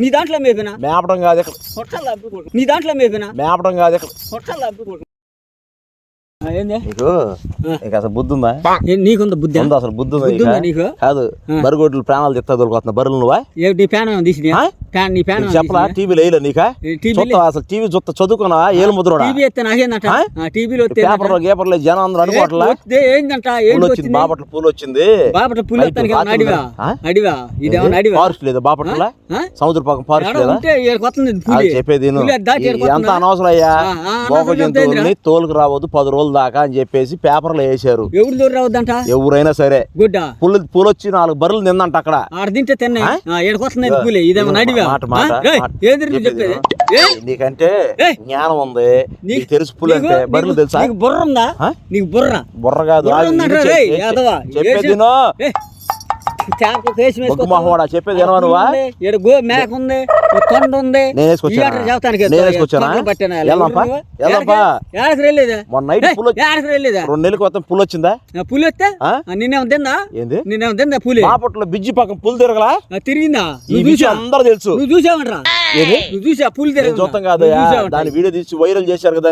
నీ దాంట్లో మేపినా? మేపడం కాదు నీ దాంట్లో మేపినా? మేపడం కాదు నీకు? నీకు అసలు బుద్ధి ఉందా నీకుందా బుద్ధి? ఉందా అసలు బుద్ధి ఉందా నీకు? కాదు బరిగొడ్లు ప్రాణాలు చెప్తా దొరుకుతున్నా బరులు నువ్వా? నీ ప్యాన్ తీసి నీ ప్యాన్ చెప్పలా టీవీలో వేయలే నీకా? టీవీ అసలు టీవీ చూస్తా చదువుకున్నా ఏలు ముద్రోడా టీవీ ఎత్తే నాకేందంట? టీవీలో పేపర్లో గేపర్లో జనం అందరూ అనుకోవట్లా? ఏందంట? పూలు వచ్చింది బాపట్ల పూలు వచ్చింది. అడివా? అడివా? ఇదేమన్నా అడివా? ఫారెస్ట్ లేదా బాపట్ల? సముద్ర పక్కన ఫారెస్ట్ లేదా? చెప్పేది వస్తుందా? అనవసరం అయ్యా? తోలుకు రావద్దు పది రోజుల దాకా అని చెప్పేసి పేపర్లో వేసారు ఎవరు దూరం రావద్దంట? ఎవరైనా సరే. గుడ్డ? పుల్లు పూలు వచ్చి నాలుగు బర్రెలు నిందంట అక్కడ. ఆడ తింటే తిన్నాయి చెప్పేది? చెప్పేది? నీకంటే. జ్ఞానం ఉంది. నీకు- తెలుసు పులి అంటే బర్రెలు తెలుసా? బుర్ర ఉందా? నీకు బుర్ర. బుర్ర కాదు బుర్ర యాదవా. చెప్పేది ఏసి- విను. ఏ, చేపకు వేసి బొగ్గు వేసుకో. మొహవాడా? చెప్పేది వినవా నువ్వా? ఉంది, ఈడ గో మేక ఉంది కొండ ఉంది. నేను వేసుకొచ్చానా? నేను వెళ్ళేదా మొన్న నైట్ పులి రెండు నెలలకు మొత్తం పులి వచ్చిందా? పులి వస్తే? నిన్నేమో తిందా ఏంది? నిన్నేమో తిందా పులి? బాపట్ల బిజ్జి పక్కన పులి తిరగలా? తిరిగిందా? అందరూ తెలుసు. నువ్వు చూసావంట్రా? నువ్వు చూసా పులి తిరగ చూస్తాం కాదు దాని వీడియో తీసి వైరల్ చేశారు కదా.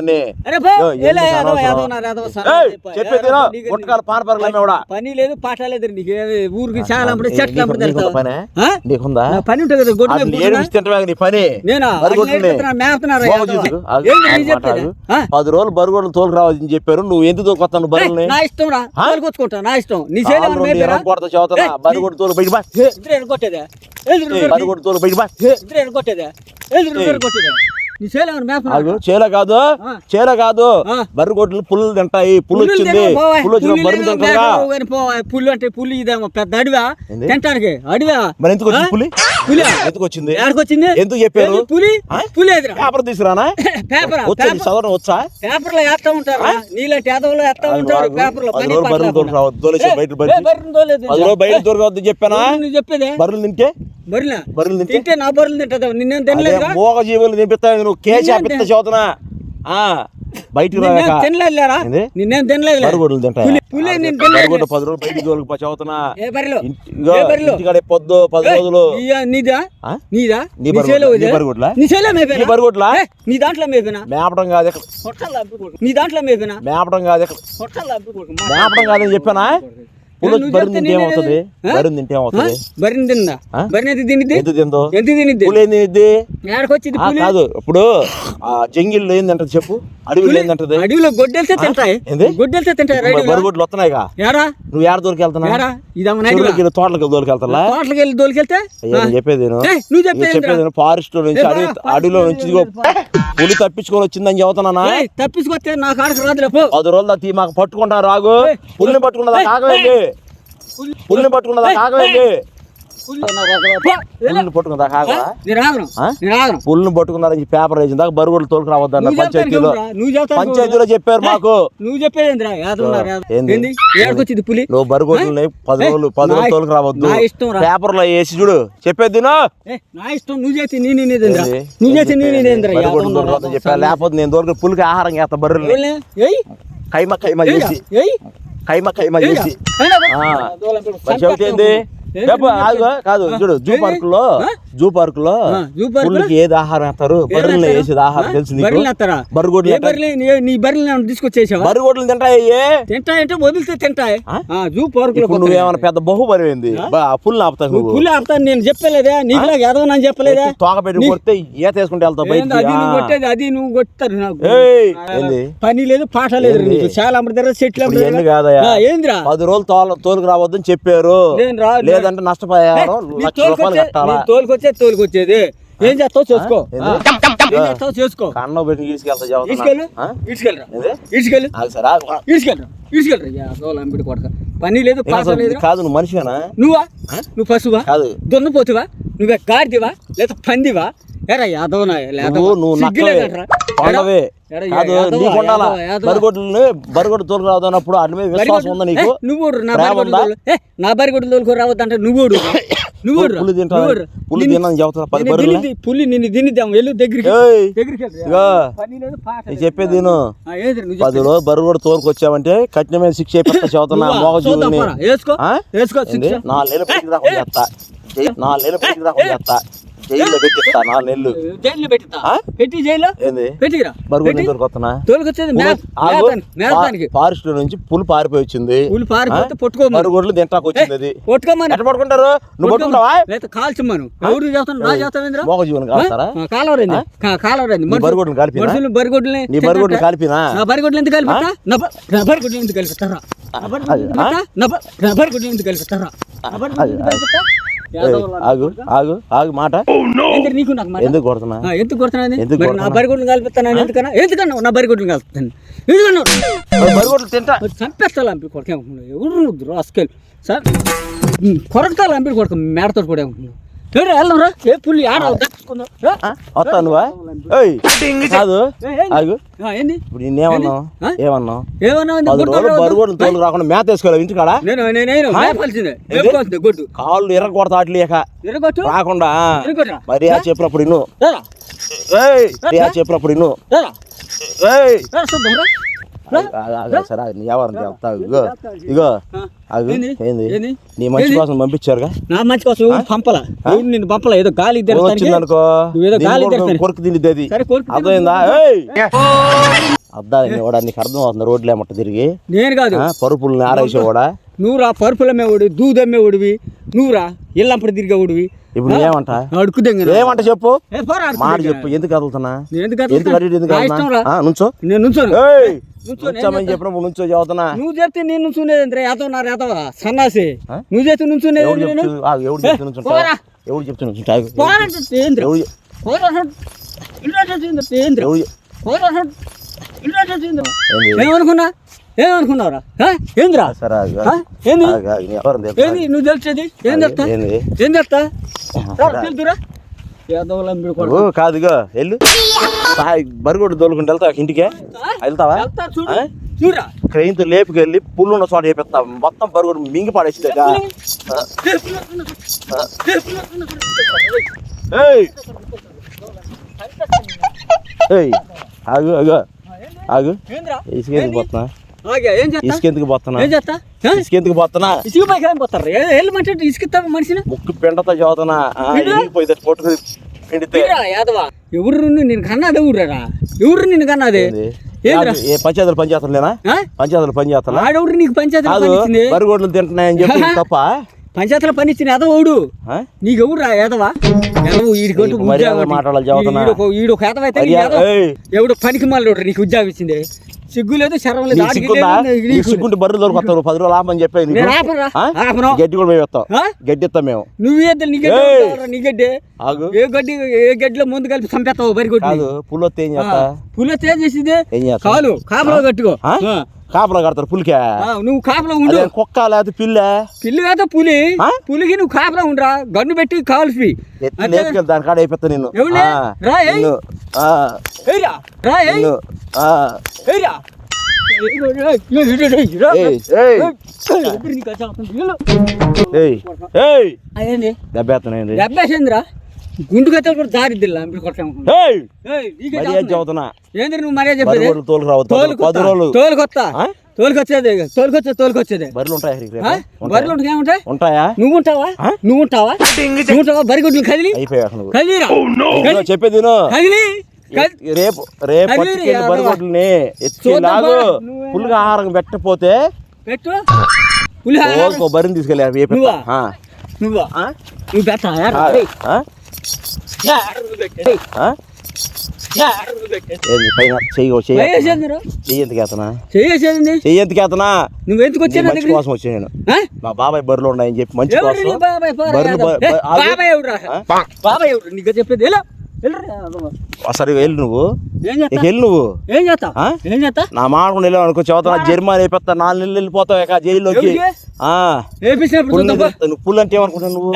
చెప్పేది గుట్టకాల పానపరగలు అమ్మేవాడా? పని లేదు పాట లేదు నీకు. ఊరికి చాలా చెట్లు నీకుందా. పనే? ఉంటుంది కదా గొడ్డు నీ పని? నేనా? పది రోజులు బరుగోళ్ళు తోలుకు రావాలని చెప్పారు. నువ్వు ఎందుకు తోలుకొస్తాను బరువుల్ని? నా ఇష్టం రా. నా ఇష్టం. నీ చేయాలి బరుగొడ్డు తోలు బయట బా. తోలు బయట మేపుతున్నా చేల కాదు. చేల కాదు. ఆ. బర్రెగొడ్లు పుల్లు తింటాయి. పుల్లు వచ్చింది. పుల్లు వచ్చిన బర్రెలు తింటారా పుల్లు అంటే పులి ఇదేమో. పెద్ద అడివా? తింటానికి అడివా. మరి ఎందుకు? పులి పులి ఎందుకు వచ్చింది ఎక్కడికొచ్చింది ఎందుకు చెప్పారు? పులి? పులి ఎదురా పేపర్ తీసుకురానా? పేపర్? వచ్చా నీకు చదవడం వచ్చా? పేపర్లో వేస్తా ఉంటారు. నీలాంటి వేస్తా ఉంటారు పేపర్లో పని బయట ఏ, బయట దొరకవద్దు చెప్పానా? చెప్పేదే. బర్రెలు తింటే? బర్రెలా? బర్రెలు తింటే? నా బర్రెలు తింటదా. నిన్నేం అదే తినలేదుగా మోగ జీవులు తినిపిస్తావు నువ్వు నిన్నేం ఆపిస్తా చదువుతున్నా. ఆ? బయటికి రాక తినలేదులేరా? నిన్నేం తినలేదు బరుగొడ్లు బరుగొడ్డు పది రోజులు బయటికి తోలుకు చదువుతున్నా? ఇంటికాడ పొద్దు పది రోజులు. నీదా? నీదా? నీ? చేలో నీ? నీ బరుగొడ్లా దాంట్లో మేపేనా? మేపడం కాదు. నీ దాంట్లో మేపేనా? మేపడం కాదు మేపడం కాదని చెప్పానా? పులి బరిని తింటే ఏమవుతుంది? బరిని తింటే ఆ? ఏమవుతుంది బర్రెని తిందా ఆ? బర్రెని ఎంత తినిద్ది? ఎంత తిందో? ఎంత తినిద్ది? పులి ఏం తినిద్ది? ఏడకొచ్చింది ఆ, పులి? కాదు. ఇప్పుడు ఆ జంగిల్లో ఏందంటది చెప్పు? అడవిలో ఏందంటది? అడవిలో గొడ్డెలితే తింటాయి? గొడ్డెలితే తింటాయి బరుగొడ్లు వస్తున్నాయిగా. నువ్వు ఏడ దొరికి వెళ్తున్నా తోటలకి దొరికి వెళ్తా తోటలకు వెళ్ళి నేను చెప్పేది నువ్వు చెప్పేది. ఫారెస్ట్లో నుంచి అడవి అడవిలో నుంచి పులి తప్పించుకొని వచ్చిందని చెబుతున్నానా ఏయ్, తప్పించుకొస్తే నా కాడకు రాదులే పో. పది రోజులు దాకా మాకు పట్టుకుంటారు రాగు. ఏయ్, పుల్లిని పట్టుకున్నదా కాగవేంది పులి- పుల్లిని పట్టుకున్నదా కాగవేంది పులి- నా రాదులే, పో. వెళ్ళే. పుల్లిని పట్టుకున్నదా కాగవా నేను ఆగను ఆ? నేను ఆగను. పుల్లిని పట్టుకున్నారని పేపర్ వేసిన దాకా బరుగుడు తోలుకు రావద్దన్న నువ్వు చెప్తాను పంచాయతీలో పంచాయతీలో చెప్పారు మాకు. నువ్వు చెప్పేది పులి? నువ్వు బరుగుడుని పది రోజులు పది రోజులు తోలుకు రావద్దు. పేపర్లో వేసి చూడు. చెప్పేది నా ఇష్టం నువ్వు చేసి? నువ్వు చేసి చెప్పా. లేకపోతే నేను దొరక పులికి ఆహారం చేస్తా బర్రెల్ని ఏయ్. కైమ కైమ చేసి. కైమ కైమ చేసి. అయినా కాదు చూడు జూ? పార్క్లో? జూ పార్క్లో జూ పార్క్ ఏది ఆహారం వేస్తారు? బర్రెల్ని వేసేది ఆహారం తెలుసు బర్రెలు ఎత్తారా బర్రెగొడ్లు ఏ బర్రెలు? నీ- బర్రెలు తీసుకొచ్చేసావా? బర్రెగొడ్లు తింటాయి తింటాయంటే వదిలితే తింటాయి? జూ పార్క్లో ఇప్పుడు నువ్వేమైనా పెద్ద బహుబలి ఏంది పుల్ని ఆపుతావు నువ్వు పులి ఆపుతాను నేను చెప్పలేదా. నీకు నాకు ఎదవనని చెప్పలేదా. ఎత్తి తోక పెట్టి కొడితే ఈత వేసుకుంటే వెళ్తావు ఏంది? బయటికి అది నువ్వు. కొట్టేది అది నువ్వు కొట్టారు నాకు? పని లేదు పాట లేదు చాలా దగ్గర చెట్లు. కాదయ్యా? ఆ, ఏందిరా? పది రోజులు తోల తోలుకు రావద్దని చెప్పారు. నేను లేదంటే నష్టపోయారు నీ లక్ష రూపాయలు తోలుకొచ్చే- కట్టాలా? నీ తోలుకొచ్చే తోలుకొచ్చేది. ఏం చేస్తావు? చేసుకో. ఏంది? ఆ, ఏం చేస్తావు? చేసుకో. కన్న పెట్టి తీసుకెళ్తా. తీసుకెళ్ళు. సార్, కొడక. పని లేదు కాదు నువ్వు మనిషివేనా? నువ్వా? నువ్వు పశువా? కాదు. దున్నపోతువా? నువ్వే గాడిదివా? లేదా పందివా? బరిగొడ్డు తోలు రాదన్నప్పుడు వాటి మీద విశ్వాసం ఉందా నీకు? ఏ, నువ్వు నా తోలుకో రావద్దంటే నువ్వు. పులి. పులి నిన్ను- తిన్నాను చెబుతా పది నిన్ను బరువులు? తిని- పులి నిన్ను తినిద్దాం వెళ్ళు దగ్గరికి. నేను. చెప్పేది పది బరుగొడ్డు తోలుకొచ్చావంటే కఠినమైన శిక్ష? మోగ పోరా. వేసుకో. నాలుగు నెలలు బయటికి రాకుండా చేస్తా జై- నాలుగు నెలలు బయటికి రాకుండా చేస్తా జైల్లో పెట్టిస్తా నాలుగు నెలలు. జైల్లో పెట్టిస్తా? ఆ? పెట్టి జైల్లో? ఏంది? పెట్టిరా తోలుకొచ్చేది ఫారెస్ట్ నుంచి పులి పారిపోయి వచ్చింది. పులి పారిపోతే ఆ? పట్టుకోమను. బరుగొడ్లు తింటాకు వచ్చింది అది. పట్టుకోమని. ఎట్ట పట్టుకుంటారు? నువ్వు పట్టుకుంటావా? లేదా కాల్చమను. ఎవరు చేస్తాను? నా చేస్తావేంద్రా మోగ జీవనం కాస్తారా కాలవరైంది. కాలవరైంది. నీ బరిగొడ్లను కలిపినా? మనుషులు బరిగొడ్లని నీ బరిగొడ్లు కలిపినా? నా బరిగొడ్లు ఎందుకు కలిపిస్తా నా బరిగొడ్లు ఎందుకు కలిపిస్తారా నా బరిగొడ్లు ఎందుకు కలిపిస్తా? నా బ- నా బరిగొడ్లు ఎందుకు కలిపిస్తారా ఆగు ఆగు ఆగు మాట. ఏంటి నీకు నాకు మాట? ఎందుకు కొడుతున్నా? ఎందుకు కొడుతున్నాను ఎందుకు నా కొడుతున్నా? బరిగొడ్లు కలిపిస్తాను ఎందుకన్నా? ఎందుకన్నా? నా బరిగొడ్లు కలుపుతాను. ఎందుకన్నా? బరిగొడ్లు తింటా. చంపేస్తా లంపి కొడకే ఎవరు రాసుకెళ్ళి సార్ కొరకతా లంపి కొడక మేడతో కూడా ఏ పుల్లి ఆడ? వస్తా నువ్వా కాదు ఆగు. ఏంది? ఇప్పుడు నేనేమన్నావు? ఏమన్నావు? తోలు రాకుండా మేత వేసుకోవాలి ఇంటికాడ? నేను నేను నేను మేపాల్సిందే మేపాల్సిందే గొడ్డు. కాళ్ళు ఎర్ర కొడతా అట్లేక రాకుండా. మరి ఆ చెప్పినప్పుడు చెప్పినప్పుడు ఇన్ను. సరే ఆగు, నీ ఎవరు చెప్తా ఇగో ఇగో ఆ. ఆగు ఏంది? ఏంది? ఏంది? నీ మంచి ఏంది? కోసం పంపించారుగా? నా మంచి కోసం పంపల? నిన్ను పంపల? ఏదో గాలి వచ్చిందనుకో నువ్వేదో గాలి. కొరకు కోరుకు అర్థమైందా? కూడా నీకు అర్థం అవుతుంది? రోడ్లు ఏమట్ట తిరిగి? నేను కాదు. ఆ, పరుపుల్ని ఆరేసే కూడా నువ్వు రా పరుపులమ్మే ఓడి దూదమ్మే ఓడివి నువ్వు రా ఇల్లంపడి తిరిగే ఓడివి ఇప్పుడు ఏమంట? అడుకుదంగా ఏమంట చెప్పు? మాట. చెప్పు ఎందుకు కదులుతున్నా? నేను ఎందుకు ఎందుకు నుంచో. నేను నుంచో, నుంచోమని. చెప్పినప్పుడు నుంచో చదువుతున్నా. నువ్వు చెప్తే నేను నుంచునేది ఎంత ఏతో నా రేతవా సన్నాసి? నువ్వు చేస్తే నుంచునేది ఎవడు చెప్తూ ఆ, ఎవడు చెప్తూ అంటే అంటే అంటే అంటే అంటే? ఏంది? ఏమనుకున్నా? ఏమనుకున్నావురా? ఏంద్రా? సరే? ఏంది? ఏంది? నువ్వు తెలిసేది? ఏం చెప్తా ఏంది? ఏం చెప్తా. తెలుతురా ఓ కాదుగా వెళ్ళు. బరిగొడ్డు దోలుకుంటూ వెళ్తావా ఇంటికే? వెళ్తావా? క్రెయిన్తో లేపుకెళ్ళి పుల్లు ఉన్న చోట వేపిస్తా మొత్తం బరిగొడ్డు మింగి పాడేసింది ఏయ్. ఏయ్. ఆగు ఆగు. ఆగు. ఇసుకెందుకు పోతున్నా? ఇసుకెందుకు పోతున్నా? ఇసుకెందుకు పోతున్నా? ఇసుక పైకి పోతారు? ఇసుకిస్తా మనిషిని? ముక్కు పెండతో చదువుతున్నా. ఏంటి? పోయితే కొట్టుకుని పిండితే. ఎవరు నేను కన్నాది ఎవరురా ఎవరు నిన్ను కన్నాది? పంచాయతీలు పనిచేస్తలేనా? పంచాయతీలు పనిచేస్తలా ఆడెవరు నీకు పంచాయతీ కాదు పనిచ్చింది? బరిగొడ్లు తింటున్నాయని చెప్పి తప్ప? పంచాయతీలో పనిచ్చిన ఎదవోడు ఆ? నీకు ఎవరు ఎదవా ఎదవు. ఈడు ఒక ఎదవ అయితే మర్యాద- ఏయ్. ఎవడు పనికి మళ్ళీ నీకు ఉద్యోగం ఇచ్చింది? సిగ్గు లేదు శరం లేదు. సిగ్గుంటే బర్రెలు దొరుకుతారు పది రోజులు ఆపని చెప్పి నీకు. నేను ఆపనురా, ఆ? ఆపను. గడ్డి కూడా మేము ఇస్తాం? గడ్డి ఇస్తాం మేము. నువ్వు ఏదో నీ గడ్డి నీ గడ్డి. ఏ గడ్డి ఏ గడ్డిలో ముందు కలిపి చంపేస్తావు బరి కాదు పుల్లొత్తి ఏం చేస్తా? పులి తేజ్ చేసింది? ఏం చేస్తా? కాలు కాపలో కట్టుకో. కాపలా కడతారు పులికే. నువ్వు కాపలో ఉండు. కుక్క లేకపోతే పిల్ల? పిల్లి కాదు పులి? పులికి నువ్వు కాపలా ఉండరా. గన్ను పెట్టి లేపుకెళ్ళి దాని కాడ అయిపోతా అదేంది? దెబ్బేస్తున్నాయండి దెబ్బేసిందిరా. గుండుకైతే కూడా దారిద్దిల్లా మీరు. చదువుతున్నా. ఏంది నువ్వు మర్యాద చెప్పేది? బరిగొడ్లు తోలు రావద్దు. పది రోజులు. తోలుకొత్త ఆ? తోలుకొచ్చేది తోలుకొచ్చేది తోలుకొచ్చేది. బర్రెలు ఉంటాయి? బర్రెలు ఏముంటాయి? ఉంటాయా? నువ్వు ఉంటావా? నువ్వు ఉంటావా? నువ్వు ఉంటావా? కదిలి? అయిపోయాక నువ్వు కదిలిరా. ఇదిగో చెప్పేది. కదిలి. కదిలి రేపు రేపు అది పట్టుకెళ్ళి యాదవ. బరిగొడ్లని ఎత్తి చూద్దాం లాగు. బా. నువ్వే. పుల్లుగా ఆహారం పెట్టకపోతే పెట్టు. బరిని తీసుకెళ్ళి? నువ్వు? పెట్టా ఆ? ఆ? ఆ? ఏంది పైన చెయ్యి చెయ్యి వయసేందిరా చెయ్యి ఎందుకు ఎత్తనా చేసేది చెయ్యి ఎందుకు ఎత్తనా నువ్వు ఎందుకు నీ వచ్చాను మంచి కోసం వచ్చాను నేను. ఆ? మా బాబాయ్ బర్రెలు ఉన్నాయని చెప్పి మంచి కోసం బాబాయ్? నీకు చెప్పేది. సరే వెళ్ళు నువ్వు. వెళ్ళు నువ్వు. ఏం చేస్తా? ఏం చేస్తా? నా వెళ్ళావు అనుకో చదువుతా జరిమానా అయిపోతా నాలుగు నెలలు వెళ్ళిపోతావు ఇక జైల్లోకి. నువ్వు పుల్లు అంటే నువ్వు?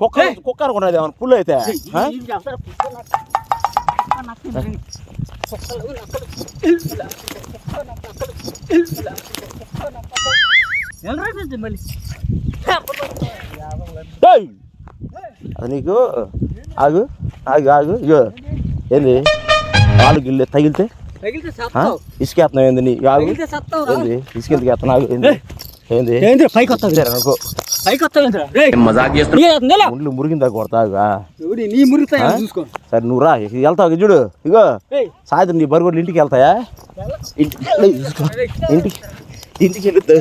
కుక్క కుక్క అనుకున్నది ఏమన్నా పుల్లు అయితే! అది నీకు? ఆగు ఆగు ఆగు ఇగో. ఏంది? కాలు గిల్లి తగిలితే? ఇసుకేస్తున్నావు ఏంది నీ? ఆగు. ఏంది? ఇసుక ఎందుకు ఎత్తనా ఆగు ఏంది? ఏంది పైకి వస్తావు సరే అనుకో పైకి మజాక్ చేస్తున్నా? మురిగిందా కొడతావుగా ఎవడి నీ మురుగుతాయి ఆ? చూసుకో. సరే నువ్వు రా వెళ్తావు చూడు. ఇగో ఏయ్ సాయంత్రం నీ బరుగులు ఇంటికి వెళ్తాయా? ఇంటికి వెళ్ళి. ఇంటికి ఇంటికి వెళ్తా